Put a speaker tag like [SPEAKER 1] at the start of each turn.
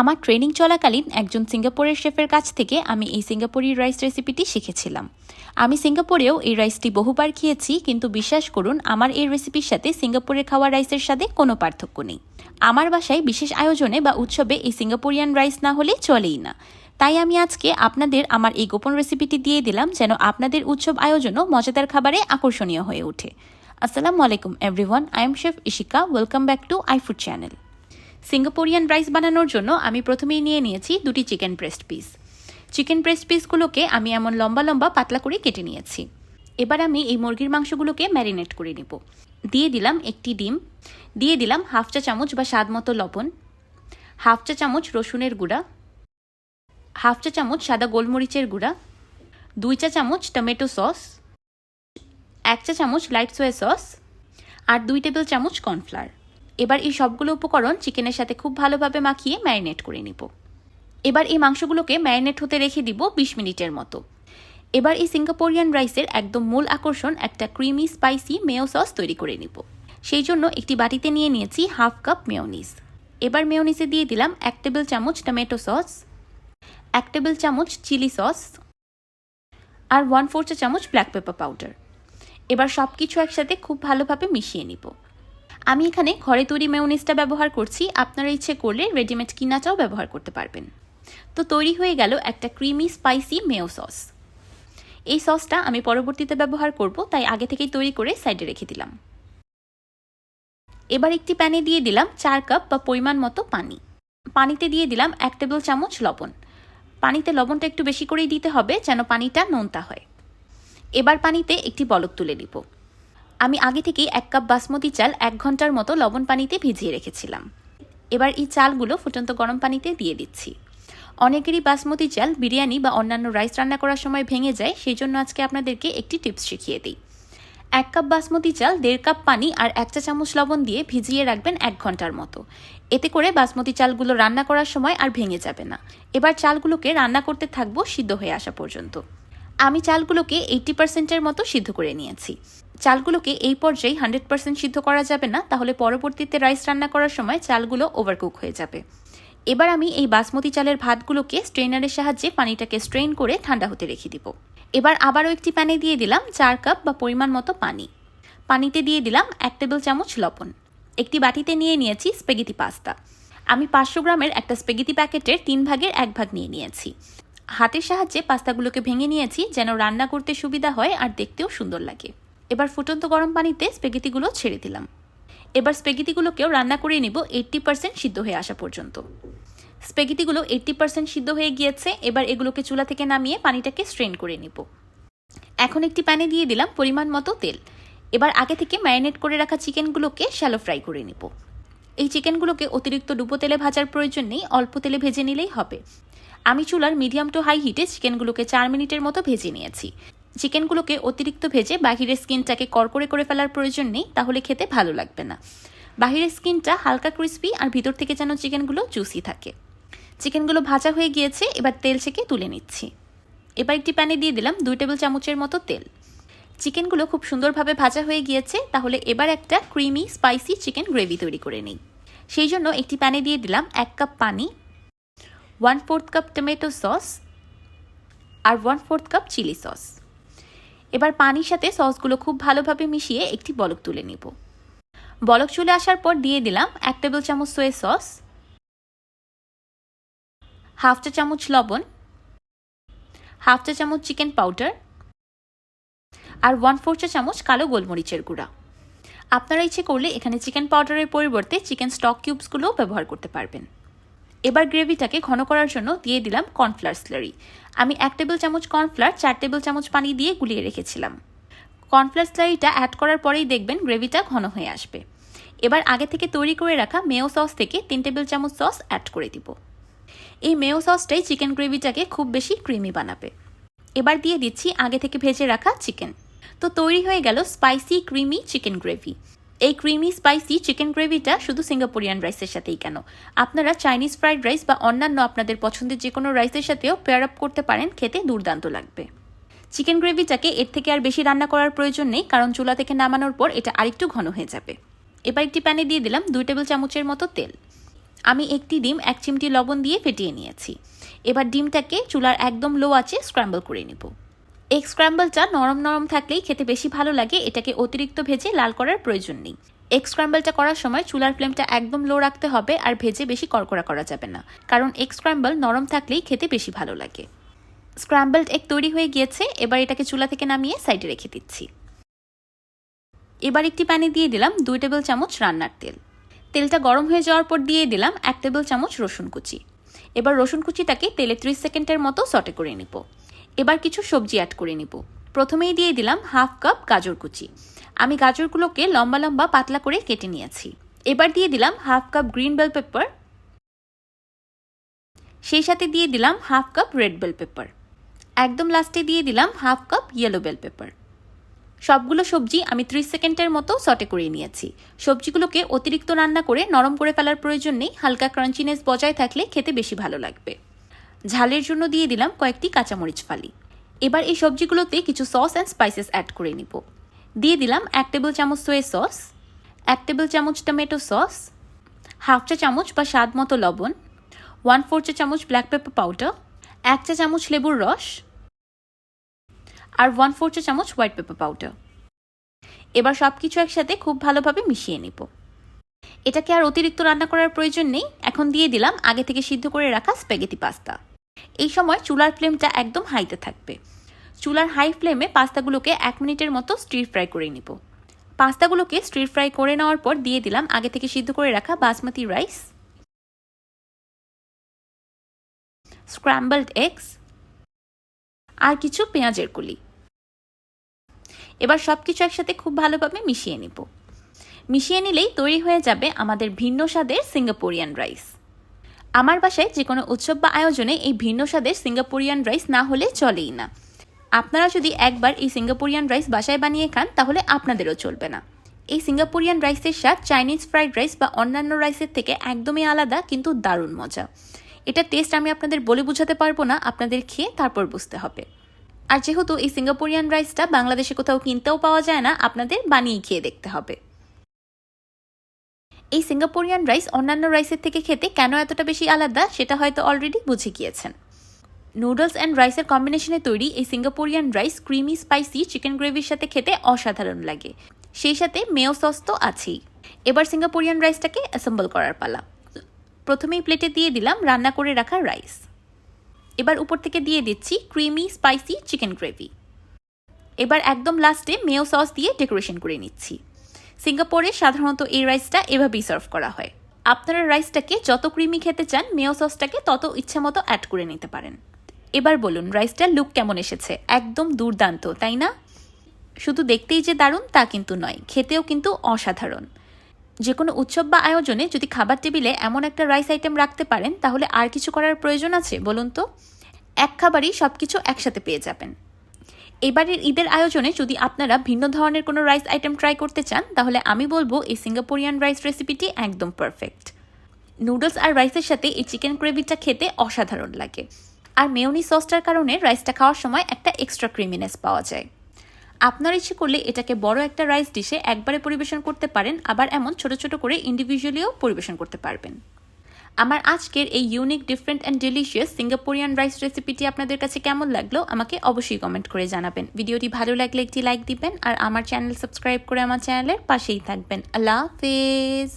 [SPEAKER 1] আমার ট্রেনিং চলাকালীন একজন সিঙ্গাপুরের শেফের কাছ থেকে আমি এই সিঙ্গাপুরি রাইস রেসিপিটি শিখেছিলাম। আমি সিঙ্গাপুরেও এই রাইসটি বহুবার খেয়েছি, কিন্তু বিশ্বাস করুন, আমার এই রেসিপির সাথে সিঙ্গাপুরের খাওয়া রাইসের সাথে কোনো পার্থক্য নেই। আমার বাসায় বিশেষ আয়োজনে বা উৎসবে এই সিঙ্গাপুরিয়ান রাইস না হলে চলেই না। তাই আমি আজকে আপনাদের আমার এই গোপন রেসিপিটি দিয়ে দিলাম যেন আপনাদের উৎসব আয়োজনও মজাদার খাবারে আকর্ষণীয় হয়ে ওঠে। আসসালামু আলাইকুম everyone I am chef Ishika welcome back to iFood channel Singaporean rice বানানোর জন্য আমি প্রথমেই নিয়ে নিয়েছি দুটি chicken breast piece chicken breast পিসগুলোকে আমি এমন লম্বা লম্বা পাতলা করে কেটে নিয়েছি। এবার আমি এই মুরগির মাংসগুলোকে ম্যারিনেট করে নেব। দিয়ে দিলাম একটি ডিম। দিয়ে দিলাম হাফ চা চামচ বা স্বাদ মতো লবণ। হাফ চা চামচ রসুনের গুঁড়া। হাফ চা চামচ সাদা গোলমরিচের গুঁড়া। দুই চা চামচ টমেটো সস। এক চা চামচ লাইট সোয়া সস আর দুই টেবিল চামচ কর্নফ্লাওয়ার এবার এই সবগুলো উপকরণ চিকেনের সাথে খুব ভালোভাবে মাখিয়ে ম্যারিনেট করে নিব। এবার এই মাংসগুলোকে ম্যারিনেট হতে রেখে দিব বিশ মিনিটের মতো। এবার এই সিঙ্গাপোরিয়ান রাইসের একদম মূল আকর্ষণ একটা ক্রিমি, স্পাইসি মেয়ো সস তৈরি করে নিব। সেই জন্য একটি বাটিতে নিয়ে নিয়েছি হাফ কাপ মেয়নিস এবার মেয়নিসে দিয়ে দিলাম এক টেবিল চামচ টমেটো সস, এক টেবিল চামচ চিলি সস আর ওয়ান ফোর চামচ ব্ল্যাক পেপার পাউডার। এবার সব কিছু একসাথে খুব ভালোভাবে মিশিয়ে নিব। আমি এখানে ঘরে তৈরি মেয়নিসটা ব্যবহার করছি। আপনারা ইচ্ছে করলে রেডিমেড কিনাটাও ব্যবহার করতে পারবেন। তো তৈরি হয়ে গেল একটা ক্রিমি স্পাইসি মেয়ো সস এই সসটা আমি পরবর্তীতে ব্যবহার করব, তাই আগে থেকেই তৈরি করে সাইডে রেখে দিলাম। এবার একটি প্যানে দিয়ে দিলাম চার কাপ বা পরিমাণ মতো পানি। পানিতে দিয়ে দিলাম এক টেবিল চামচ লবণ। পানিতে লবণটা একটু বেশি করেই দিতে হবে যেন পানিটা নোনতা হয়। এবার পানিতে একটি বলক তুলে নিব। আমি আগে থেকেই এক কাপ বাসমতি চাল এক ঘণ্টার মতো লবণ পানিতে ভিজিয়ে রেখেছিলাম। এবার এই চালগুলো ফুটন্ত গরম পানিতে দিয়ে দিচ্ছি। অনেকেরই বাসমতি চাল, বিরিয়ানি বা অন্যান্য রাইস রান্না করার সময় ভেঙে যায় সেই জন্য আজকে আপনাদেরকে একটি টিপস শিখিয়ে দিই। এক কাপ বাসমতি চাল, দেড় কাপ পানি আর এক চা চামচ লবণ দিয়ে ভিজিয়ে রাখবেন এক ঘণ্টার মতো। এতে করে বাসমতি চালগুলো রান্না করার সময় আর ভেঙে যাবে না। এবার চালগুলোকে রান্না করতে থাকব সিদ্ধ হয়ে আসা পর্যন্ত। আমি চালগুলোকে এইটি পার্সেন্টের মতো সিদ্ধ করে নিয়েছি। চালগুলোকে এই পর্যায়ে হান্ড্রেড পার্সেন্ট সিদ্ধ করা যাবে না, তাহলে পরবর্তীতে রাইস রান্না করার সময় চালগুলো ওভারকুক হয়ে যাবে। এবার আমি এই বাসমতি চালের ভাতগুলোকে স্ট্রেনারের সাহায্যে পানিটাকে স্ট্রেন করে ঠান্ডা হতে রেখে দিব। এবার আবারও একটি প্যানে দিয়ে দিলাম চার কাপ বা পরিমাণ মতো পানি। পানিতে দিয়ে দিলাম এক টেবিল চামচ লবণ। একটি বাটিতে নিয়ে নিয়েছি স্পেগেতি পাস্তা। আমি পাঁচশো গ্রামের একটা স্পেগেতি প্যাকেটের তিন ভাগের এক ভাগ নিয়ে নিয়েছি। হাতের সাহায্যে পাস্তাগুলোকে ভেঙে নিয়েছি যেন রান্না করতে সুবিধা হয় আর দেখতেও সুন্দর লাগে। এবার ফুটন্ত গরম পানিতে স্পেগেতিগুলো ছেড়ে দিলাম। এবার স্পেগেতিগুলোকেও রান্না করে নিব এইট্টি পার্সেন্ট সিদ্ধ হয়ে আসা পর্যন্ত। স্পেগেতিগুলো এইট্টি পার্সেন্ট সিদ্ধ হয়ে গিয়েছে, এবার এগুলোকে চুলা থেকে নামিয়ে পানিটাকে স্ট্রেন করে নিব। এখন একটি প্যানে দিয়ে দিলাম পরিমাণ মতো তেল। এবার আগে থেকে ম্যারিনেট করে রাখা চিকেনগুলোকে শ্যালো ফ্রাই করে নিব। এই চিকেনগুলোকে অতিরিক্ত ডুবো তেলে ভাজার প্রয়োজন নেই, অল্প তেলে ভেজে নিলেই হবে। আমি চুলার মিডিয়াম টু হাই হিটে চিকেনগুলোকে চার মিনিটের মতো ভেজে নিয়েছি। চিকেনগুলোকে অতিরিক্ত ভেজে বাহিরের স্কিনটাকে করকরে করে ফেলার প্রয়োজন নেই, তাহলে খেতে ভালো লাগবে না। বাহিরের স্কিনটা হালকা ক্রিস্পি আর ভিতর থেকে যেন চিকেনগুলো জুসি থাকে। চিকেনগুলো ভাজা হয়ে গিয়েছে, এবার তেল থেকে তুলে নিচ্ছি। এবার একটি প্যানে দিয়ে দিলাম দুই টেবিল চামচের মতো তেল। চিকেনগুলো খুব সুন্দরভাবে ভাজা হয়ে গিয়েছে, তাহলে এবার একটা ক্রিমি, স্পাইসি চিকেন গ্রেভি তৈরি করে নিই। সেই জন্য একটি প্যানে দিয়ে দিলাম এক কাপ পানি, one fourth cup tomato sauce আর one fourth cup chilli sauce. এবার পানির সাথে সসগুলো খুব ভালোভাবে মিশিয়ে একটি বলক তুলে নিব। বলক চলে আসার পর দিয়ে দিলাম এক টেবিল চামচ সোয়া সস হাফ চা চামচ লবণ, হাফ চা চামচ চিকেন পাউডার আর ওয়ান ফোর চা চামচ কালো গোলমরিচের গুঁড়া। আপনারা ইচ্ছে করলে এখানে চিকেন পাউডারের পরিবর্তে চিকেন স্টক কিউবসগুলোও ব্যবহার করতে পারবেন। এবার গ্রেভিটাকে ঘন করার জন্য দিয়ে দিলাম কর্নফ্লাওয়ার স্লারি। আমি এক টেবিল চামচ কর্নফ্লাওয়ার, চার টেবিল চামচ পানি দিয়ে গুলিয়ে রেখেছিলাম। কর্নফ্লাওয়ার স্লারিটা অ্যাড করার পরেই দেখবেন গ্রেভিটা ঘন হয়ে আসবে। এবার আগে থেকে তৈরি করে রাখা মেয়ো সস থেকে তিন টেবিল চামচ সস অ্যাড করে দিব। এই মেয়ো সসটাই চিকেন গ্রেভিটাকে খুব বেশি ক্রিমি বানাবে। এবার দিয়ে দিচ্ছি আগে থেকে ভেজে রাখা চিকেন তো তৈরি হয়ে গেল স্পাইসি ক্রিমি চিকেন গ্রেভি এই ক্রিমি স্পাইসি চিকেন গ্রেভিটা শুধু সিঙ্গাপুরিয়ান রাইসের সাথেই কেন? আপনারা চাইনিজ ফ্রাইড রাইস বা অন্যান্য আপনাদের পছন্দের যে কোনো রাইসের সাথেও পেয়ার আপ করতে পারেন, খেতে দুর্দান্ত লাগবে। চিকেন গ্রেভিটাকে এর থেকে আর বেশি রান্না করার প্রয়োজন নেই, কারণ চুলা থেকে নামানোর পর এটা আরেকটু ঘন হয়ে যাবে। এবার একটি প্যানে দিয়ে দিলাম দুই টেবিল চামচের মতো তেল। আমি একটি ডিম, এক চিমটি লবণ দিয়ে ফেটিয়ে নিয়েছি। এবার ডিমটাকে চুলার একদম লো আছে স্ক্র্যাম্বল করে নেব। এগ স্ক্র্যাম্বলটা নরম নরম থাকলেই খেতে বেশি ভালো লাগে, এটাকে অতিরিক্ত ভেজে লাল করার প্রয়োজন নেই। এগ স্ক্র্যাম্বলটা করার সময় চুলার ফ্লেমটা একদম লো রাখতে হবে আর ভেজে বেশি কড়কড়া করা যাবে না, কারণ এগ স্ক্র্যাম্বল নরম থাকলেই খেতে বেশি ভালো লাগে। স্ক্র্যাম্বলড এগ তৈরি হয়ে গিয়েছে, এবার এটাকে চুলা থেকে নামিয়ে সাইডে রেখে দিচ্ছি। এবার একটি প্যানে দিয়ে দিলাম দুই টেবিল চামচ রান্নার তেল। তেলটা গরম হয়ে যাওয়ার পর দিয়ে দিলাম এক টেবিল চামচ রসুন কুচি। এবার রসুন কুচিটাকে তেলে ত্রিশ সেকেন্ডের মতো সটে করে নিব। এবার কিছু সবজি অ্যাড করে নিব। প্রথমেই দিয়ে দিলাম হাফ কাপ গাজর কুচি। আমি গাজরগুলোকে লম্বা লম্বা পাতলা করে কেটে নিয়েছি। এবার দিয়ে দিলাম half cup green bell pepper সেই সাথে দিয়ে দিলাম half cup red bell pepper একদম লাস্টে দিয়ে দিলাম half cup yellow bell pepper সবগুলো সবজি আমি ত্রিশ সেকেন্ডের মতো সটে করে নিয়েছি। সবজিগুলোকে অতিরিক্ত রান্না করে নরম করে ফেলার প্রয়োজন নেই। হালকা ক্রাঞ্চিনেস বজায় থাকলে খেতে বেশি ভালো লাগবে। ঝালের জন্য দিয়ে দিলাম কয়েকটি কাঁচামরিচ ফালি। এবার এই সবজিগুলোতে কিছু সস অ্যান্ড স্পাইসেস অ্যাড করে নিব। দিয়ে দিলাম এক টেবিল চামচ সোয়ে সস এক টেবিল চামচ টমেটো সস হাফ চা চামচ বা স্বাদ মতো লবণ ওয়ান ফোর চা চামচ ব্ল্যাক পেপার পাউডার এক চা চামচ লেবুর রস আর ওয়ান ফোর চা চামচ হোয়াইট পেপার পাউডার এবার সব কিছু একসাথে খুব ভালোভাবে মিশিয়ে নিব। এটাকে আর অতিরিক্ত রান্না করার প্রয়োজন নেই। এখন দিয়ে দিলাম আগে থেকে সিদ্ধ করে রাখা স্প্যাগেটি পাস্তা এই সময় চুলার ফ্লেমটা একদম হাইতে থাকবে। চুলার হাই ফ্লেমে পাস্তাগুলোকে এক মিনিটের মতো স্টির ফ্রাই করে নিব। পাস্তাগুলোকে স্টির ফ্রাই করে নেওয়ার পর দিয়ে দিলাম আগে থেকে সিদ্ধ করে রাখা বাসমতি রাইস স্ক্র্যাম্বলড এগস আর কিছু পেঁয়াজের কুলি। এবার সব কিছু একসাথে খুব ভালোভাবে মিশিয়ে নিব। মিশিয়ে নিলেই তৈরি হয়ে যাবে আমাদের ভিন্ন স্বাদের সিঙ্গাপুরিয়ান রাইস আমার বাসায় যে কোনো উৎসব বা আয়োজনে এই ভিন্ন স্বাদের সিঙ্গাপুরিয়ান রাইস না হলে চলেই না। আপনারা যদি একবার এই সিঙ্গাপুরিয়ান রাইস বাসায় বানিয়ে খান, তাহলে আপনাদেরও চলবে না। এই সিঙ্গাপুরিয়ান রাইসের স্বাদ চাইনিজ ফ্রাইড রাইস বা অন্যান্য রাইসের থেকে একদমই আলাদা, কিন্তু দারুণ মজা। এটা টেস্ট আমি আপনাদের বলে বোঝাতে পারব না, আপনাদের খেয়ে তারপর বুঝতে হবে। আর যেহেতু এই সিঙ্গাপুরিয়ান রাইসটা বাংলাদেশে কোথাও কিনতেও পাওয়া যায় না, আপনাদের বানিয়ে খেয়ে দেখতে হবে। এই সিঙ্গাপুরিয়ান রাইস অন্যান্য রাইসের থেকে খেতে কেন এতটা বেশি আলাদা, সেটা হয়তো অলরেডি বুঝে গিয়েছেন। নুডলস অ্যান্ড রাইসের কম্বিনেশনে তৈরি এই Singaporean rice creamy spicy chicken গ্রেভির সাথে খেতে অসাধারণ লাগে। সেই সাথে মেও সস তো আছেই। এবার সিঙ্গাপুরিয়ান রাইসটাকে অ্যাসেম্বল করার পালা। প্রথমেই প্লেটে দিয়ে দিলাম রান্না করে রাখা রাইস এবার উপর থেকে দিয়ে দিচ্ছি ক্রিমি স্পাইসি চিকেন গ্রেভি এবার একদম লাস্টে মেও সস দিয়ে ডেকোরেশন করে নিচ্ছি। সিঙ্গাপুরে সাধারণত এই রাইসটা এভাবেই সার্ভ করা হয়। আপনারা রাইসটাকে যত ক্রিমি খেতে চান মেও সসটাকে তত ইচ্ছা মতো অ্যাড করে নিতে পারেন। এবার বলুন, রাইসটার লুক কেমন এসেছে? একদম দুর্দান্ত, তাই না? শুধু দেখতেই যে দারুণ, তা কিন্তু নয়, খেতেও কিন্তু অসাধারণ। যে কোনো উৎসব বা আয়োজনে যদি খাবার টেবিলে এমন একটা রাইস আইটেম রাখতে পারেন, তাহলে আর কিছু করার প্রয়োজন আছে, বলুন তো? এক খাবারই সব কিছু একসাথে পেয়ে যাবেন। এবারের ঈদের আয়োজনে যদি আপনারা ভিন্ন ধরনের কোনো রাইস আইটেম ট্রাই করতে চান, তাহলে আমি বলব এই সিঙ্গাপুরিয়ান রাইস রেসিপিটি একদম পারফেক্ট নুডলস আর রাইসের সাথে এই চিকেন গ্রেভিটা খেতে অসাধারণ লাগে। আর মেয়নি সসটার কারণে রাইসটা খাওয়ার সময় একটা এক্সট্রা ক্রিমিনেস পাওয়া যায়। আপনার ইচ্ছে করলে এটাকে বড় একটা রাইস ডিশে একবারে পরিবেশন করতে পারেন, আবার এমন ছোট ছোট করে ইন্ডিভিজুয়ালিও পরিবেশন করতে পারবেন। আমার আজকের এই unique different and delicious Singaporean rice রেসিপিটি আপনাদের কাছে কেমন লাগল, আমাকে অবশ্যই কমেন্ট করে জানাবেন। ভিডিওটি ভালো লাগলে একটি লাইক দিবেন, আর আমার চ্যানেল সাবস্ক্রাইব করে আমার চ্যানেলের পাশেই থাকবেন। আল্লাহ হাফেজ!